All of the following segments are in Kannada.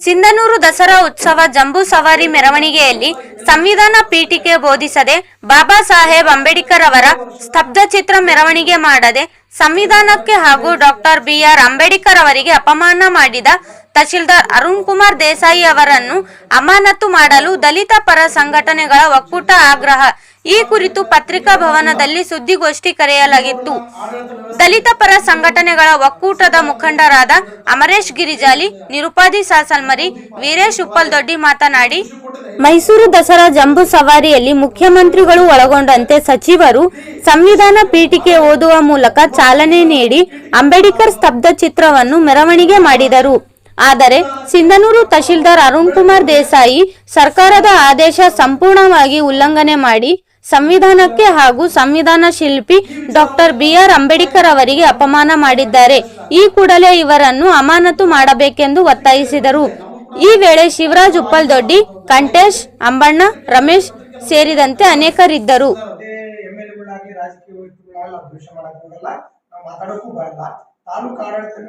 ಸಿಂಧನೂರು ದಸರಾ ಉತ್ಸವ ಜಂಬೂ ಸವಾರಿ ಮೆರವಣಿಗೆಯಲ್ಲಿ ಸಂವಿಧಾನ ಪೀಠಿಕೆ ಬೋಧಿಸದೆ ಬಾಬಾ ಸಾಹೇಬ್ ಅಂಬೇಡ್ಕರ್ ಅವರ ಸ್ತಬ್ಧ ಚಿತ್ರ ಮೆರವಣಿಗೆ ಮಾಡದೆ ಸಂವಿಧಾನಕ್ಕೆ ಹಾಗೂ ಡಾಕ್ಟರ್ ಬಿಆರ್ ಅಂಬೇಡ್ಕರ್ ಅವರಿಗೆ ಅಪಮಾನ ಮಾಡಿದ ತಹಶೀಲ್ದಾರ್ ಅರುಣ್ ಕುಮಾರ್ ದೇಸಾಯಿ ಅವರನ್ನು ಅಮಾನತು ಮಾಡಲು ದಲಿತ ಪರ ಸಂಘಟನೆಗಳ ಒಕ್ಕೂಟ ಆಗ್ರಹ ಈ ಕುರಿತು ಪತ್ರಿಕಾ ಭವನದಲ್ಲಿ ಸುದ್ದಿಗೋಷ್ಠಿ ಕರೆಯಲಾಗಿತ್ತು. ದಲಿತ ಪರ ಸಂಘಟನೆಗಳ ಒಕ್ಕೂಟದ ಮುಖಂಡರಾದ ಅಮರೇಶ್ ಗಿರಿಜಾಲಿ, ನಿರುಪಾದಿ ಸಾಸಲ್ಮರಿ, ವೀರೇಶ್ ಉಪ್ಪಲ್ದೊಡ್ಡಿ ಮಾತನಾಡಿ, ಮೈಸೂರು ದಸರಾ ಜಂಬೂ ಸವಾರಿಯಲ್ಲಿ ಮುಖ್ಯಮಂತ್ರಿಗಳು ಒಳಗೊಂಡಂತೆ ಸಚಿವರು ಸಂವಿಧಾನ ಪೀಠಿಕೆ ಓದುವ ಮೂಲಕ ಚಾಲನೆ ನೀಡಿ ಅಂಬೇಡ್ಕರ್ ಸ್ತಬ್ಧ ಚಿತ್ರವನ್ನು ಮೆರವಣಿಗೆ ಮಾಡಿದರು. ಆದರೆ ಸಿಂಧನೂರು ತಹಶೀಲ್ದಾರ್ ಅರುಣ್ ಕುಮಾರ್ ದೇಸಾಯಿ ಸರ್ಕಾರದ ಆದೇಶ ಸಂಪೂರ್ಣವಾಗಿ ಉಲ್ಲಂಘನೆ ಮಾಡಿ ಸಂವಿಧಾನಕ್ಕೆ ಹಾಗೂ ಸಂವಿಧಾನ ಶಿಲ್ಪಿ ಡಾಕ್ಟರ್ ಬಿಆರ್ ಅಂಬೇಡ್ಕರ್ ಅವರಿಗೆ ಅಪಮಾನ ಮಾಡಿದ್ದಾರೆ. ಈ ಕೂಡಲೇ ಇವರನ್ನು ಅಮಾನತು ಮಾಡಬೇಕೆಂದು ಒತ್ತಾಯಿಸಿದರು. ಈ ವೇಳೆ ಶಿವರಾಜ್ ಉಪ್ಪಲ್ ದೊಡ್ಡಿ ಕಂಟೇಶ್, ಅಂಬಣ್ಣ, ರಮೇಶ್ ಸೇರಿದಂತೆ ಅನೇಕರಿದ್ದರು.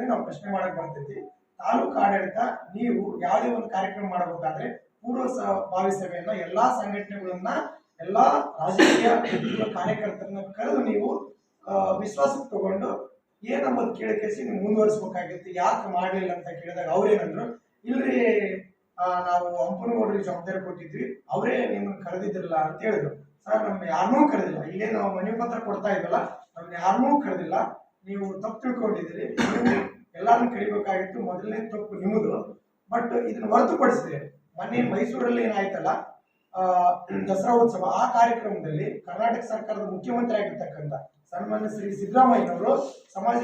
ನಾವು ಪ್ರಶ್ನೆ ಆಡಳಿತ ನೀವು ಒಂದು ಕಾರ್ಯಕ್ರಮ ಮಾಡಬೇಕಾದ್ರೆ ಪೂರ್ವ ಸಹ ಸಭೆಯನ್ನ ಎಲ್ಲಾ ಸಂಘಟನೆಗಳನ್ನ ಎಲ್ಲಾ ರಾಜಕೀಯ ಕಾರ್ಯಕರ್ತರನ್ನ ಕರೆದು ನೀವು ವಿಶ್ವಾಸಕ್ಕೆ ತಗೊಂಡು ಏನಂಬುದು ಕೇಳಿಕೇಸಿ ನೀವು ಮುಂದುವರಿಸಬೇಕಾಗಿತ್ತು. ಯಾಕೆ ಮಾಡಲಿಲ್ಲ ಅಂತ ಕೇಳಿದಾಗ ಅವ್ರೇನಂದ್ರು, ಇಲ್ರಿ ನಾವು ಹಂಪನಗೌಡರಿಗೆ ಜವಾಬ್ದಾರಿ ಕೊಟ್ಟಿದ್ವಿ, ಅವರೇ ನಿಮ್ಮನ್ನ ಕರೆದಿದ್ದಿರಲ್ಲ ಅಂತ ಹೇಳಿದ್ರು. ಸರ್, ನಮ್ಗೆ ಯಾರನ್ನೂ ಕರೆದಿಲ್ಲ. ಇಲ್ಲೇ ನಾವು ಮನೆ ಪತ್ರ ಕೊಡ್ತಾ ಇದ್ದಲ್ಲ ನಮ್ಗೆ ಯಾರನ್ನೂ ಕರೆದಿಲ್ಲ. ನೀವು ತಪ್ಪು ತಿಳ್ಕೊಂಡಿದ್ದೀರಿ. ಎಲ್ಲಾರು ಕರಿಬೇಕಾಗಿತ್ತು. ಮೊದಲನೇ ತಪ್ಪು ನಿಮ್ಮದು ಬಟ್ ಇದನ್ನ ಹೊರತುಪಡಿಸಿದ್ರೆ, ಮೊನ್ನೆ ಮೈಸೂರಲ್ಲಿ ಏನಾಯ್ತಲ್ಲ ದಸರಾ ಉತ್ಸವ ಆ ಕಾರ್ಯಕ್ರಮದಲ್ಲಿ ಕರ್ನಾಟಕ ಸರ್ಕಾರದ ಮುಖ್ಯಮಂತ್ರಿ ಆಗಿರ್ತಕ್ಕಂಥ ಸನ್ಮಾನ್ಯ ಶ್ರೀ ಸಿದ್ದರಾಮಯ್ಯನವರು ಸಮಾಜ